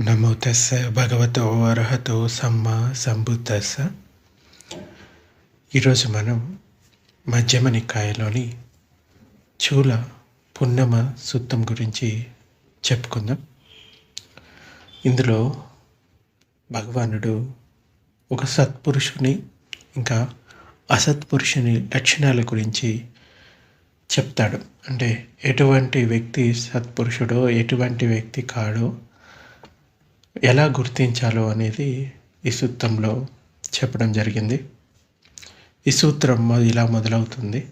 నమో తస్స భగవతో అర్హతో సమ్మ సంబుద్ధస్స ఈరోజు మనం మధ్యమ నికాయలోని చూల పున్నమ సూత్రం గురించి చెప్పుకుందాం. ఇందులో భగవానుడు ఒక సత్పురుషుని ఇంకా అసత్పురుషుని లక్షణాల గురించి చెప్తాడు. అంటే ఎటువంటి వ్యక్తి సత్పురుషుడో ఎటువంటి వ్యక్తి కాడో ఎలా గుర్తించాలో అనేది ఈ సూత్రంలో చెప్పడం జరిగింది. ఈ సూత్రం ఇలా మొదలవుతుంది.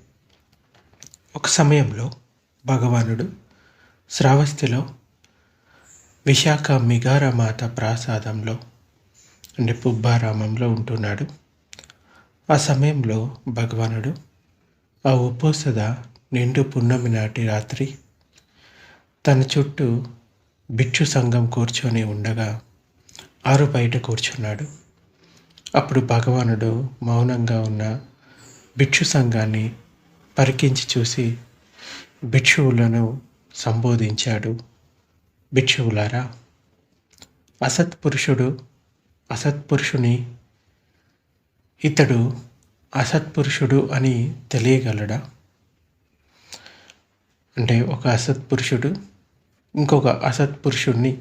ఒక సమయంలో భగవానుడు శ్రావస్తిలో విశాఖ మిగారమాత ప్రాసాదంలో అంటే పుబ్బారామంలో ఉంటున్నాడు. ఆ సమయంలో భగవానుడు ఆ ఉపోసద నిండు పున్నమి నాటి రాత్రి తన చుట్టూ భిక్షు సంఘం కూర్చొని ఉండగా ఆరు బయట కూర్చున్నాడు. అప్పుడు భగవానుడు మౌనంగా ఉన్న భిక్షు సంఘాన్ని పరికించి చూసి భిక్షువులను సంబోధించాడు. భిక్షువులారా అసత్పురుషుడు అసత్పురుషుని ఇతడు అసత్పురుషుడు అని తెలియగలడా? అంటే ఒక అసత్పురుషుడు ఇంకొక అసత్పురుషుణ్ణి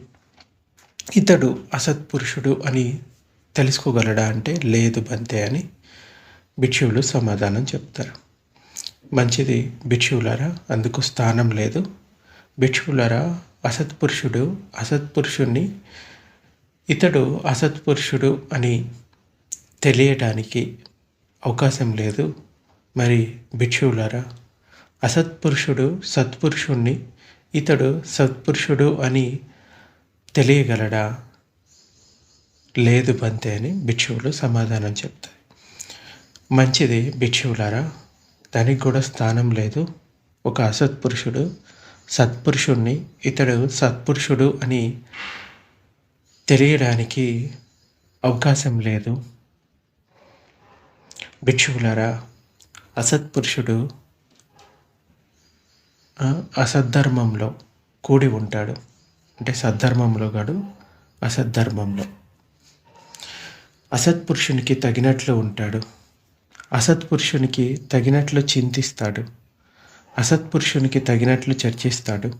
ఇతడు అసత్పురుషుడు అని తెలుసుకోగలడా అంటే లేదు బంతే అని భిక్షువులు సమాధానం చెప్తారు. మంచిది భిక్షువులారా అందుకు స్థానం లేదు. భిక్షువులారా అసత్పురుషుడు అసత్పురుషుణ్ణి ఇతడు అసత్పురుషుడు అని తెలియడానికి అవకాశం లేదు. మరి భిక్షువులారా అసత్పురుషుడు సత్పురుషుణ్ణి ఇతడు సత్పురుషుడు అని తెలియగలడా? లేదు బంతే అని భిక్షువులు సమాధానం చెప్తారు మంచిది భిక్షువులారా దానికి కూడా స్థానం లేదు. ఒక అసత్పురుషుడు సత్పురుషుణ్ణి ఇతడు సత్పురుషుడు అని తెలియడానికి అవకాశం లేదు. భిక్షువులారా అసత్పురుషుడు అసద్ధర్మంలో కూడి ఉంటాడు. అంటే సద్ధర్మంలో కాడు అసద్ధర్మంలో. అసత్పురుషునికి తగినట్లు ఉంటాడు. అసత్పురుషునికి తగినట్లు చింతిస్తాడు. అసత్పురుషునికి తగినట్లు చర్చిస్తాడు.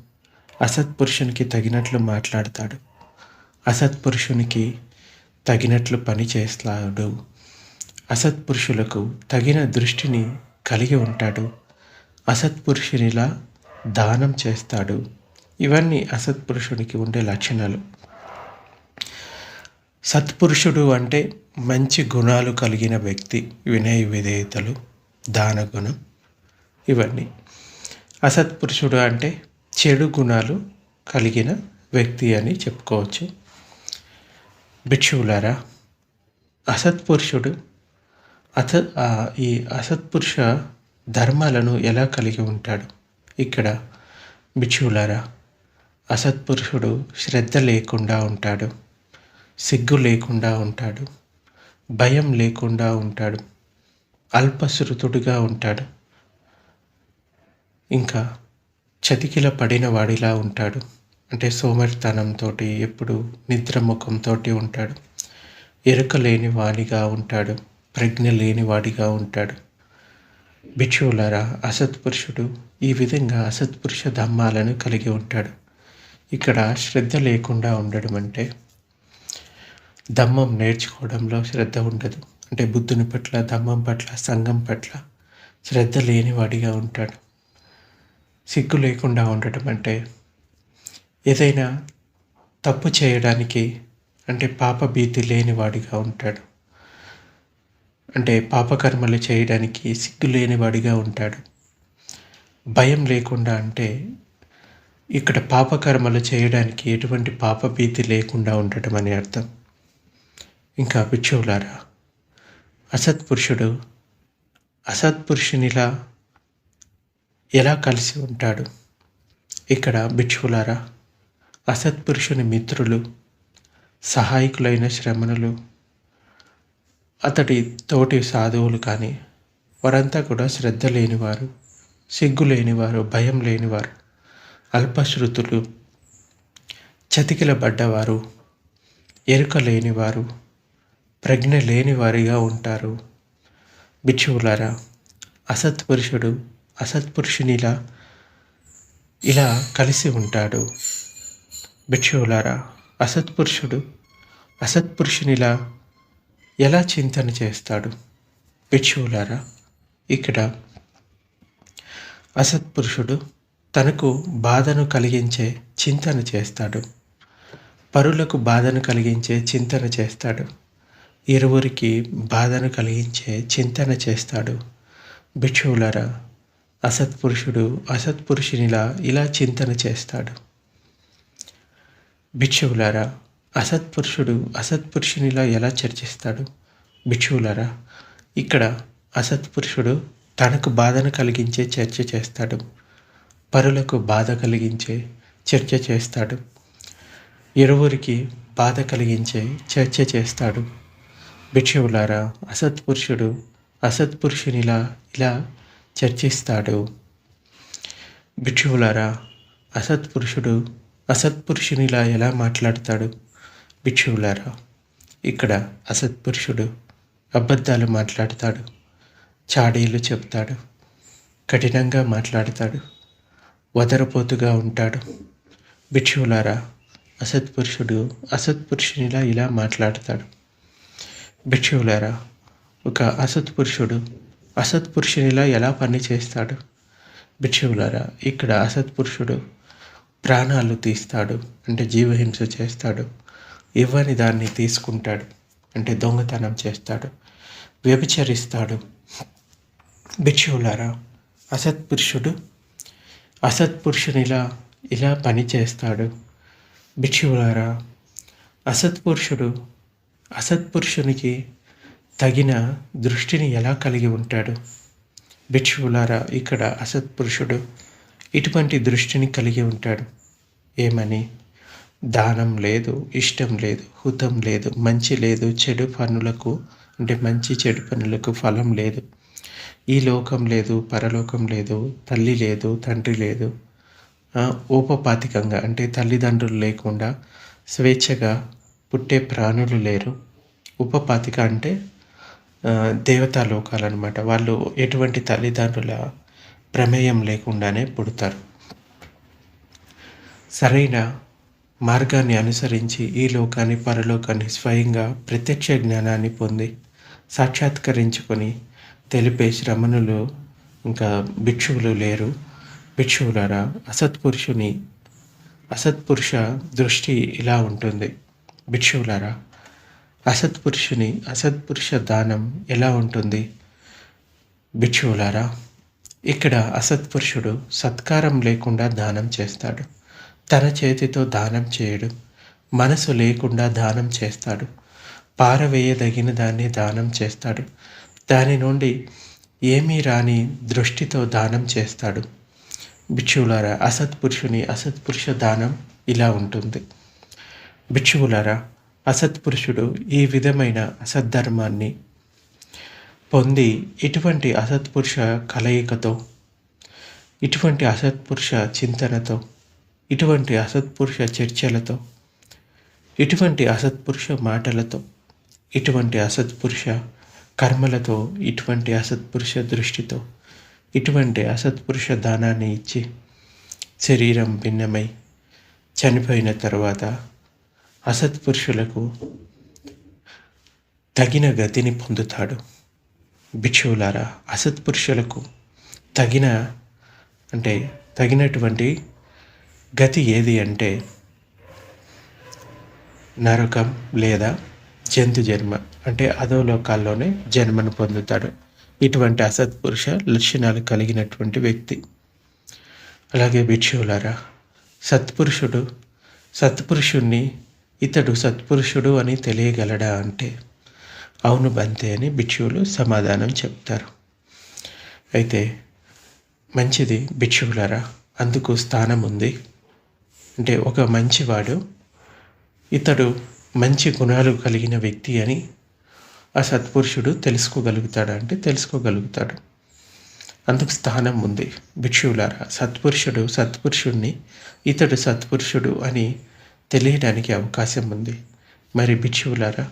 అసత్పురుషునికి తగినట్లు మాట్లాడతాడు. అసత్పురుషునికి తగినట్లు పని చేస్తాడు. అసత్పురుషులకు తగిన దృష్టిని కలిగి ఉంటాడు. అసత్పురుషునిలా దానం చేస్తాడు. ఇవన్నీ అసత్పురుషుడికి ఉండే లక్షణాలు. సత్పురుషుడు అంటే మంచి గుణాలు కలిగిన వ్యక్తి వినయ విధేయతలు దాన గుణం ఇవన్నీ. అసత్పురుషుడు అంటే చెడు గుణాలు కలిగిన వ్యక్తి అని చెప్పుకోవచ్చు. భిక్షువులారా అసత్పురుషుడు అస ఈ అసత్పురుష ధర్మాలను ఎలా కలిగి ఉంటాడు? ఇక్కడ భిక్షువులారా అసత్పురుషుడు శ్రద్ధ లేకుండా ఉంటాడు సిగ్గు లేకుండా ఉంటాడు భయం లేకుండా ఉంటాడు అల్పశృతుడుగా ఉంటాడు ఇంకా చతికిల పడిన వాడిలా ఉంటాడు. అంటే సోమరితనంతో ఎప్పుడు నిద్రముఖంతో ఉంటాడు. ఎరుక లేని వాడిగా ఉంటాడు ప్రజ్ఞ లేని వాడిగా ఉంటాడు. భిక్షువులారా అసత్పురుషుడు ఈ విధంగా అసత్పురుష ధమ్మాలను కలిగి ఉంటాడు. ఇక్కడ శ్రద్ధ లేకుండా ఉండడం అంటే దమ్మం నేర్చుకోవడంలో శ్రద్ధ ఉండదు. అంటే బుద్ధుని పట్ల దమ్మం పట్ల సంఘం పట్ల శ్రద్ధ లేనివాడిగా ఉంటాడు. సిగ్గు లేకుండా ఉండటం అంటే ఏదైనా తప్పు చేయడానికి అంటే పాప భీతి లేనివాడిగా ఉంటాడు. అంటే పాపకర్మలు చేయడానికి సిగ్గు లేనివాడిగా ఉంటాడు. భయం లేకుండా అంటే ఇక్కడ పాపకర్మలు చేయడానికి ఎటువంటి పాప భీతి లేకుండా ఉండటం అని అర్థం. ఇంకా భిక్షువులారా అసత్పురుషుడు అసత్పురుషునిలా ఎలా కలిసి ఉంటాడు? ఇక్కడ భిక్షువులారా అసత్పురుషుని మిత్రులు సహాయకులైన శ్రమణులు అతడి తోటి సాధువులు కానీ వారంతా కూడా శ్రద్ధ లేనివారు సిగ్గు లేనివారు భయం లేనివారు అల్పశ్రుతులు చతికిలబడ్డవారు ఎరుక లేనివారు ప్రజ్ఞ లేనివారిగా ఉంటారు. బిక్షువులారా అసత్పురుషుడు అసత్పురుషునిలా ఇలా కలిసి ఉంటాడు. భిక్షువులారా అసత్పురుషుడు అసత్పురుషునిలా ఎలా చింతన చేస్తాడు? భిక్షువులారా ఇక్కడ అసత్పురుషుడు తనకు బాధను కలిగించే చింతన చేస్తాడు. పరులకు బాధను కలిగించే చింతన చేస్తాడు. ఇరువురికి బాధను కలిగించే చింతన చేస్తాడు. భిక్షువులారా అసత్పురుషుడు అసత్పురుషునిలా ఇలా చింతన చేస్తాడు. భిక్షువులారా అసత్పురుషుడు అసత్పురుషునిలా ఎలా చర్చిస్తాడు? భిక్షువులరా ఇక్కడ అసత్పురుషుడు తనకు బాధను కలిగించే చర్చ చేస్తాడు. పరులకు బాధ కలిగించే చర్చ చేస్తాడు. ఇరువురికి బాధ కలిగించే చర్చ చేస్తాడు. భిక్షువులారా అసత్పురుషుడు అసత్పురుషునిలా ఇలా చర్చిస్తాడు. భిక్షువులారా అసత్పురుషుడు అసత్పురుషునిలా ఎలా మాట్లాడతాడు? భిక్షువులారా ఇక్కడ అసత్పురుషుడు అబద్ధాలు మాట్లాడతాడు చాడీలు చెప్తాడు కఠినంగా మాట్లాడతాడు వదరపోతుగా ఉంటాడు. భిక్షువులారా అసత్పురుషుడు అసత్పురుషునిలా ఇలా మాట్లాడతాడు. భిక్షువులారా ఒక అసత్పురుషుడు అసత్పురుషునిలా ఎలా పని చేస్తాడు? భిక్షువులారా ఇక్కడ అసత్పురుషుడు ప్రాణాలు తీస్తాడు అంటే జీవహింస చేస్తాడు. ఇవ్వని దాన్ని తీసుకుంటాడు? అంటే దొంగతనం చేస్తాడు వ్యభిచరిస్తాడు. భిక్షువులారా అసత్పురుషుడు అసత్పురుషునిలా ఇలా పని చేస్తాడు. భిక్షువులారా అసత్పురుషుడు అసత్పురుషునికి తగిన దృష్టిని ఎలా కలిగి ఉంటాడు? భిక్షువులారా ఇక్కడ అసత్పురుషుడు ఇటువంటి దృష్టిని కలిగి ఉంటాడు. ఏమని? దానం లేదు ఇష్టం లేదు హుతం లేదు మంచి లేదు చెడు పనులకు అంటే మంచి చెడు పనులకు ఫలం లేదు. ఈ లోకం లేదు పరలోకం లేదు తల్లి లేదు తండ్రి లేదు. ఊపపాతికంగా అంటే తల్లిదండ్రులు లేకుండా స్వేచ్ఛగా పుట్టే ప్రాణులు లేరు. ఉపపాతిక అంటే దేవతా లోకాలు అనమాట వాళ్ళు ఎటువంటి తల్లిదండ్రుల ప్రమేయం లేకుండానే పుడతారు. సరైన మార్గాన్ని అనుసరించి ఈ లోకాన్ని పరలోకాన్ని స్వయంగా ప్రత్యక్ష జ్ఞానాన్ని పొంది సాక్షాత్కరించుకొని తెలిపే శ్రమణులు ఇంకా భిక్షువులు లేరు. భిక్షువులారా అసత్పురుషుని అసత్పురుష దృష్టి ఇలా ఉంటుంది. భిక్షువులారా అసత్పురుషుని అసత్పురుష దానం ఎలా ఉంటుంది? భిక్షువులారా ఇక్కడ అసత్పురుషుడు సత్కారం లేకుండా దానం చేస్తాడు. తన చేతితో దానం చేయడు. మనసు లేకుండా దానం చేస్తాడు. పారవేయదగిన దాన్ని దానం చేస్తాడు. దాని నుండి ఏమీ రాని దృష్టితో దానం చేస్తాడు. భిక్షువులారా అసత్పురుషుని అసత్పురుష దానం ఇలా ఉంటుంది. భిక్షువులారా అసత్పురుషుడు ఈ విధమైన అసద్ధర్మాన్ని పొంది ఇటువంటి అసత్పురుష కలయికతో ఇటువంటి అసత్పురుష చింతనతో ఇటువంటి అసత్పురుష చర్చలతో ఇటువంటి అసత్పురుష మాటలతో ఇటువంటి అసత్పురుష కర్మలతో ఇటువంటి అసత్పురుష దృష్టితో ఇటువంటి అసత్పురుష దానాన్ని ఇచ్చి శరీరం భిన్నమై చనిపోయిన తర్వాత అసత్పురుషులకు తగిన గతిని పొందుతాడు. భిక్షువులారా అసత్పురుషులకు తగిన అంటే తగినటువంటి గతి ఏది అంటే నరకం లేదా జంతు జన్మ అంటే అధోలోకాల్లోనే జన్మను పొందుతాడు. ఇటువంటి అసత్పురుష లక్షణాలు కలిగినటువంటి వ్యక్తి. అలాగే భిక్షువులారా సత్పురుషుడు సత్పురుషుణ్ణి ఇతడు సత్పురుషుడు అని తెలియగలడా అంటే అవును బంతే అని భిక్షువులు సమాధానం చెప్తారు. అయితే మంచిది భిక్షువులారా అందుకు స్థానం ఉంది. అంటే ఒక మంచివాడు ఇతడు మంచి గుణాలు కలిగిన వ్యక్తి అని ఆ సత్పురుషుడు తెలుసుకోగలుగుతాడు అంటే తెలుసుకోగలుగుతాడు. అందుకు స్థానం ఉంది. భిక్షువులారా సత్పురుషుడు సత్పురుషుణ్ణి ఇతడు సత్పురుషుడు అని తెలియడానికి అవకాశం ఉంది. మరి భిక్షువులారా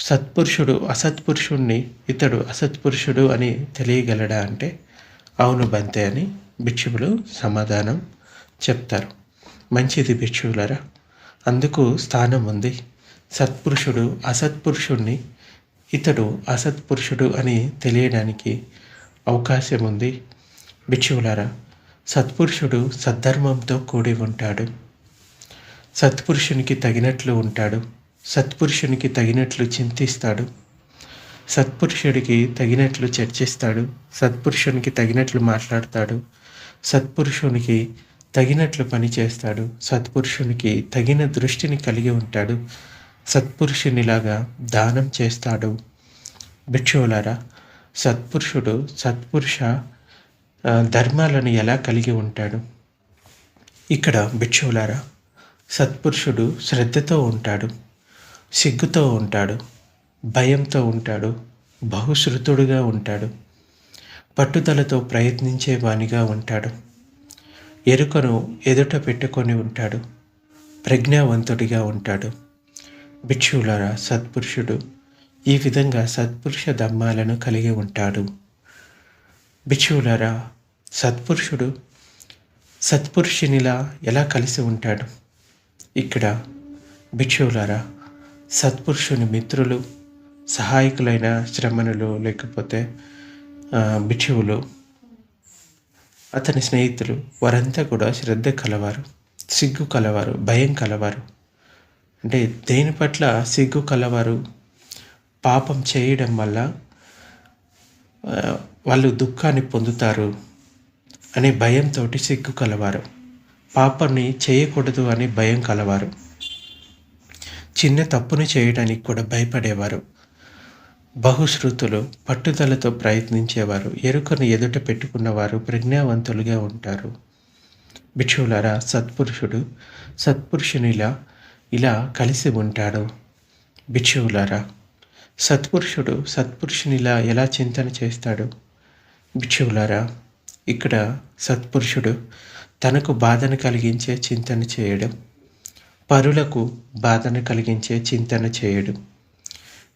సత్పురుషుడు అసత్పురుషుణ్ణి ఇతడు అసత్పురుషుడు అని తెలియగలడా అంటే అవును బంతే అని భిక్షువులు సమాధానం చెప్తారు. మంచిది భిక్షువులరా. అందుకు స్థానం ఉంది. సత్పురుషుడు అసత్పురుషుణ్ణి ఇతడు అసత్పురుషుడు అని తెలియడానికి అవకాశం ఉంది. భిక్షువులారా సత్పురుషుడు సద్ధర్మంతో కూడి ఉంటాడు. సత్పురుషునికి తగినట్లు ఉంటాడు. సత్పురుషునికి తగినట్లు చింతిస్తాడు. సత్పురుషుడికి తగినట్లు చర్చిస్తాడు. సత్పురుషునికి తగినట్లు మాట్లాడతాడు. సత్పురుషునికి తగినట్లు పని చేస్తాడు. సత్పురుషునికి తగిన దృష్టిని కలిగి ఉంటాడు. సత్పురుషునిలాగా దానం చేస్తాడు. భిక్షువులారా సత్పురుషుడు సత్పురుష ధర్మాలను ఎలా కలిగి ఉంటాడు? ఇక్కడ భిక్షువులారా సత్పురుషుడు శ్రద్ధతో ఉంటాడు సిగ్గుతో ఉంటాడు భయంతో ఉంటాడు బహుశ్రుతుడుగా ఉంటాడు పట్టుదలతో ప్రయత్నించే వానిగా ఉంటాడు. ఎరుకను ఎదుట పెట్టుకొని ఉంటాడు. ప్రజ్ఞావంతుడిగా ఉంటాడు. భిక్షువులరా సత్పురుషుడు ఈ విధంగా సత్పురుష ధర్మాలను కలిగి ఉంటాడు. భిక్షువులరా సత్పురుషుడు సత్పురుషునిలా ఎలా కలిసి ఉంటాడు? ఇక్కడ భిక్షువులరా సత్పురుషుని మిత్రులు సహాయకులైన శ్రమణులు లేకపోతే భిక్షువులు అతని స్నేహితులు వారంతా కూడా శ్రద్ధ కలవారు సిగ్గు కలవారు భయం కలవారు. అంటే దేని పట్ల సిగ్గు కలవారు? పాపం చేయడం వల్ల వాళ్ళు దుఃఖాన్ని పొందుతారు అనే భయంతో సిగ్గు కలవారు. పాపాన్ని చేయకూడదు అని భయం కలవారు. చిన్న తప్పుని చేయడానికి కూడా భయపడేవారు. బహుశ్రుతులు పట్టుదలతో ప్రయత్నించేవారు ఎరుకను ఎదుట పెట్టుకున్నవారు ప్రజ్ఞావంతులుగా ఉంటారు. భిక్షువులారా సత్పురుషుడు సత్పురుషునిలా ఇలా కలిసి ఉంటాడు. భిక్షువులారా సత్పురుషుడు సత్పురుషునిలా ఎలా చింతన చేస్తాడు? భిక్షువులారా ఇక్కడ సత్పురుషుడు తనకు బాధను కలిగించే చింతన చేయడం పరులకు బాధను కలిగించే చింతన చేయడం.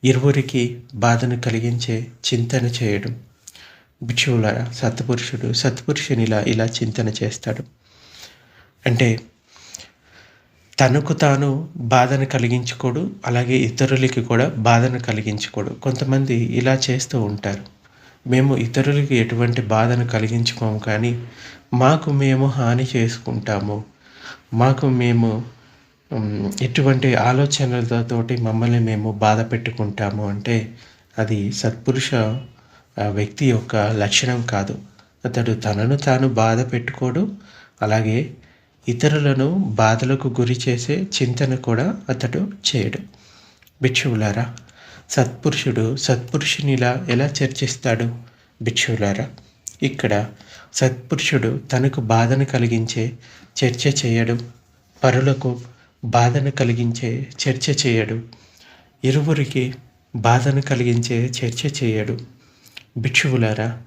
ఇరువురికి బాధను కలిగించే చింతన చేయడం. భిక్షువులారా సత్పురుషుడు సత్పురుషునిలా ఇలా చింతన చేస్తాడు. అంటే తనకు తాను బాధను కలిగించుకోడు అలాగే ఇతరులకి కూడా బాధను కలిగించుకోడు. కొంతమంది ఇలా చేస్తూ ఉంటారు. మేము ఇతరులకి ఎటువంటి బాధను కలిగించుకోము కానీ మాకు మేము హాని చేసుకుంటాము. మాకు మేము ఎటువంటి ఆలోచనలతోటి మమ్మల్ని మేము బాధ పెట్టుకుంటాము అంటే అది సత్పురుష వ్యక్తి యొక్క లక్షణం కాదు. అతడు తనను తాను బాధ పెట్టుకోడు అలాగే ఇతరులను బాధలకు గురి చేసే చింతన కూడా అతడు చేయడు. భిక్షువులారా సత్పురుషుడు సత్పురుషునిలా ఎలా చర్చిస్తాడు? భిక్షువులారా ఇక్కడ సత్పురుషుడు తనకు బాధను కలిగించే చర్చ చేయడం పరులకు బాధను కలిగించే చర్చ చేయడు. ఇరువురికి బాధను కలిగించే చర్చ చేయడు. భిక్షువులారా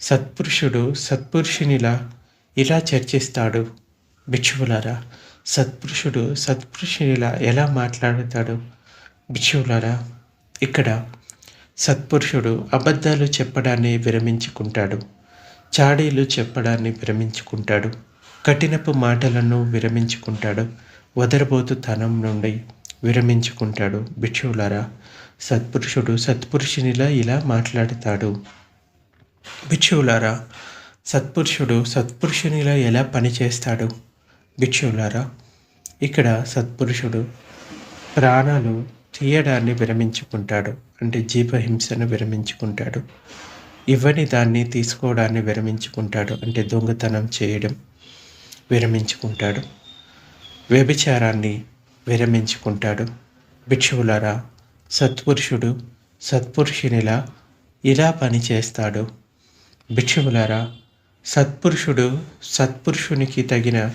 సత్పురుషుడు సత్పురుషునిలా ఇలా చర్చిస్తాడు. భిక్షువులారా సత్పురుషుడు సత్పురుషునిలా ఎలా మాట్లాడతాడు? భిక్షువులారా ఇక్కడ సత్పురుషుడు అబద్ధాలు చెప్పడాన్ని విరమించుకుంటాడు. చాడీలు చెప్పడాన్ని విరమించుకుంటాడు. కఠినపు మాటలను విరమించుకుంటాడు. వదరబోతు తనం నుండి విరమించుకుంటాడు భిక్షువులారా. సత్పురుషుడు సత్పురుషునిలా ఇలా మాట్లాడతాడు. భిక్షువులారా సత్పురుషుడు సత్పురుషునిలా ఎలా పనిచేస్తాడు? భిక్షువులారా ఇక్కడ సత్పురుషుడు ప్రాణాలు తీయడాన్ని విరమించుకుంటాడు అంటే జీవహింసను విరమించుకుంటాడు. ఇవ్వని దాన్ని తీసుకోవడాన్ని విరమించుకుంటాడు అంటే దొంగతనం చేయడం విరమించుకుంటాడు. వ్యభిచారాన్ని విరమించుకుంటాడు. భిక్షువులరా సత్పురుషుడు సత్పురుషునిలా ఇలా పనిచేస్తాడు భిక్షువులరా సత్పురుషుడు సత్పురుషునికి తగిన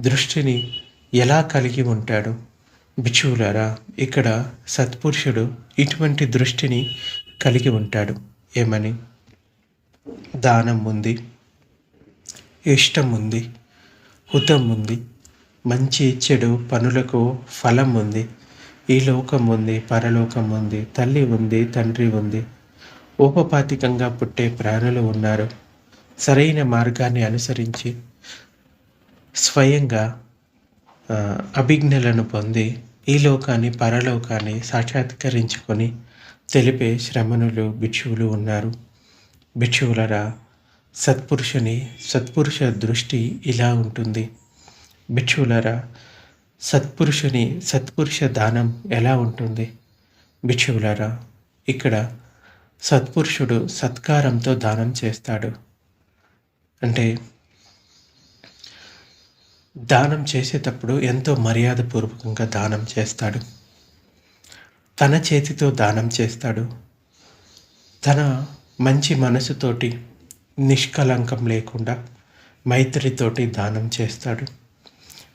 దృష్టిని ఎలా కలిగి ఉంటాడు? భిక్షువులారా ఇక్కడ సత్పురుషుడు ఇటువంటి దృష్టిని కలిగి ఉంటాడు. ఏమని? దానం ఉంది ఇష్టం ఉంది హుతం ఉంది మంచి చెడు పనులకు ఫలం ఉంది. ఈ లోకం ఉంది పరలోకం ఉంది తల్లి ఉంది తండ్రి ఉంది. ఊపపాతికంగా పుట్టే ప్రాణులు ఉన్నారు. సరైన మార్గాన్ని అనుసరించి స్వయంగా అభిజ్ఞలను పొంది ఈ లోకాన్ని పరలోకాన్ని సాక్షాత్కరించుకొని తెలిపే శ్రమణులు భిక్షువులు ఉన్నారు. భిక్షువులరా సత్పురుషుని సత్పురుష దృష్టి ఇలా ఉంటుంది. భిక్షువులరా సత్పురుషుని సత్పురుష దానం ఎలా ఉంటుంది? భిక్షువులరా ఇక్కడ సత్పురుషుడు సత్కారంతో దానం చేస్తాడు. అంటే దానం చేసేటప్పుడు ఎంతో మర్యాదపూర్వకంగా దానం చేస్తాడు. తన చేతితో దానం చేస్తాడు. తన మంచి మనసుతోటి నిష్కలంకం లేకుండా మైత్రితోటి దానం చేస్తాడు.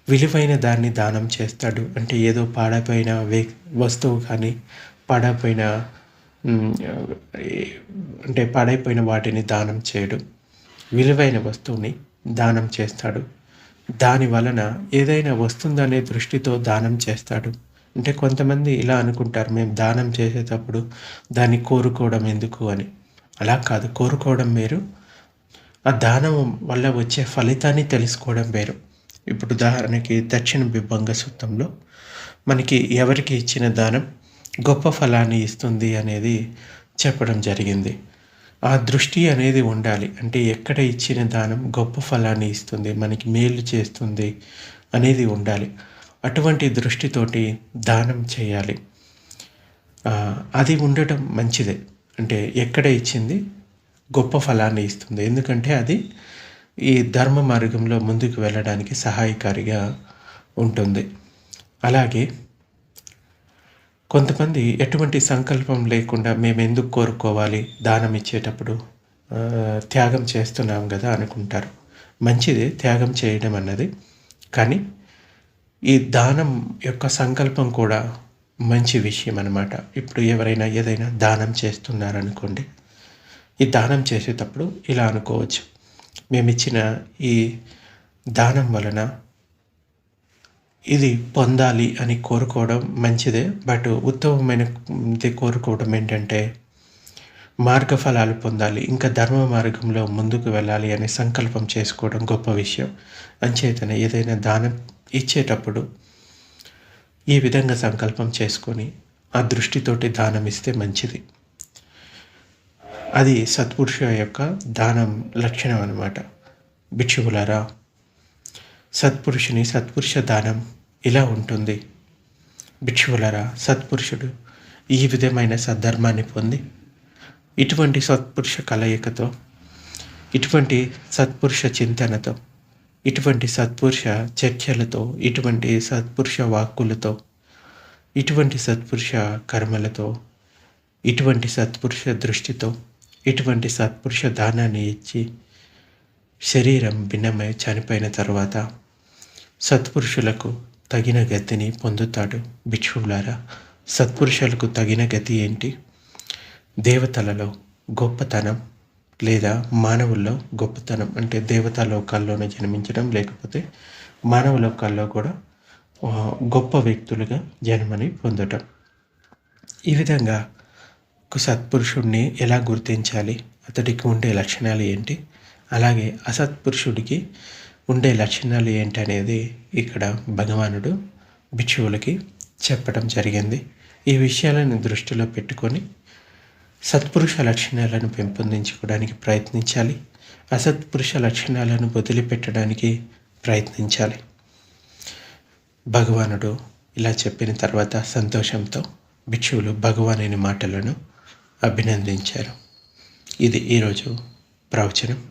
విలువైన దాన్ని దానం చేస్తాడు. అంటే ఏదో పాడైపోయిన వే వస్తువు కానీ పాడైపోయిన అంటే పాడైపోయిన వాటిని దానం చేయడు. విలువైన వస్తువుని దానం చేస్తాడు. దాని వలన ఏదైనా వస్తుందనే దృష్టితో దానం చేస్తాడు. అంటే కొంతమంది ఇలా అనుకుంటారు మేము దానం చేసేటప్పుడు దాన్ని కోరుకోవడం ఎందుకు? అని. అలా కాదు కోరుకోవడం వేరు. ఆ దానం వల్ల వచ్చే ఫలితాన్ని తెలుసుకోవడం వేరు. ఇప్పుడు ఉదాహరణకి దక్షిణ బిబ్బంగ సూత్రంలో మనకి ఎవరికి ఇచ్చిన దానం గొప్ప ఫలాన్ని ఇస్తుంది అనేది చెప్పడం జరిగింది. ఆ దృష్టి అనేది ఉండాలి. అంటే ఎక్కడ ఇచ్చిన దానం గొప్ప ఫలాన్ని ఇస్తుంది మనకి మేలు చేస్తుంది అనేది ఉండాలి. అటువంటి దృష్టితోటి దానం చేయాలి. అది ఉండటం మంచిదే. అంటే ఎక్కడ ఇచ్చింది? గొప్ప ఫలాన్ని ఇస్తుంది. ఎందుకంటే అది ఈ ధర్మ మార్గంలో ముందుకు వెళ్ళడానికి సహాయకారిగా ఉంటుంది. అలాగే కొంతమంది ఎటువంటి సంకల్పం లేకుండా మేము ఎందుకు కోరుకోవాలి? దానం ఇచ్చేటప్పుడు త్యాగం చేస్తున్నాం కదా అనుకుంటారు. మంచిదే త్యాగం చేయడం అన్నది. కానీ ఈ దానం యొక్క సంకల్పం కూడా మంచి విషయం అనమాట ఇప్పుడు ఎవరైనా ఏదైనా దానం చేస్తున్నారనుకోండి ఈ దానం చేసేటప్పుడు ఇలా అనుకోవచ్చు. మేమిచ్చిన ఈ దానం వలన ఇది పొందాలి అని కోరుకోవడం మంచిదే. బట్ ఉత్తమమైన ఇది కోరుకోవడం ఏంటంటే మార్గఫలాలు పొందాలి. ఇంకా ధర్మ మార్గంలో ముందుకు వెళ్ళాలి అనే సంకల్పం చేసుకోవడం గొప్ప విషయం. అంచేతనే ఏదైనా దానం ఇచ్చేటప్పుడు ఈ విధంగా సంకల్పం చేసుకొని ఆ దృష్టితోటి దానం ఇస్తే మంచిది. అది సత్పురుష యొక్క దానం లక్షణం అన్నమాట. భిక్షువులారా సత్పురుషుని సత్పురుష దానం ఇలా ఉంటుంది. భిక్షువులరా సత్పురుషుడు ఈ విధమైన సద్ధర్మాన్ని పొంది ఇటువంటి సత్పురుష కలయికతో ఇటువంటి సత్పురుష చింతనతో ఇటువంటి సత్పురుష చర్చలతో ఇటువంటి సత్పురుష వాక్కులతో ఇటువంటి సత్పురుష కర్మలతో ఇటువంటి సత్పురుష దృష్టితో ఇటువంటి సత్పురుష దానాన్ని ఇచ్చి శరీరం భిన్నమై చనిపోయిన తర్వాత సత్పురుషులకు తగిన గతిని పొందుతాడు. భిక్షువులారా సత్పురుషులకు తగిన గతి ఏంటి? దేవతలలో గొప్పతనం లేదా మానవుల్లో గొప్పతనం అంటే దేవతా లోకాల్లోనే జన్మించడం లేకపోతే మానవ లోకాల్లో కూడా గొప్ప వ్యక్తులుగా జన్మని పొందటం. ఈ విధంగా ఒక సత్పురుషుడిని ఎలా గుర్తించాలి? అతడికి ఉండే లక్షణాలు ఏంటి? అలాగే అసత్పురుషుడికి ఉండే లక్షణాలు ఏంటి అనేది ఇక్కడ భగవానుడు భిక్షువులకి చెప్పడం జరిగింది. ఈ విషయాలను దృష్టిలో పెట్టుకొని సత్పురుష లక్షణాలను పెంపొందించుకోవడానికి ప్రయత్నించాలి. అసత్పురుష లక్షణాలను వదిలిపెట్టడానికి ప్రయత్నించాలి. భగవానుడు ఇలా చెప్పిన తర్వాత సంతోషంతో భిక్షువులు భగవానుని మాటలను అభినందించారు. ఇది ఈరోజు ప్రవచనం.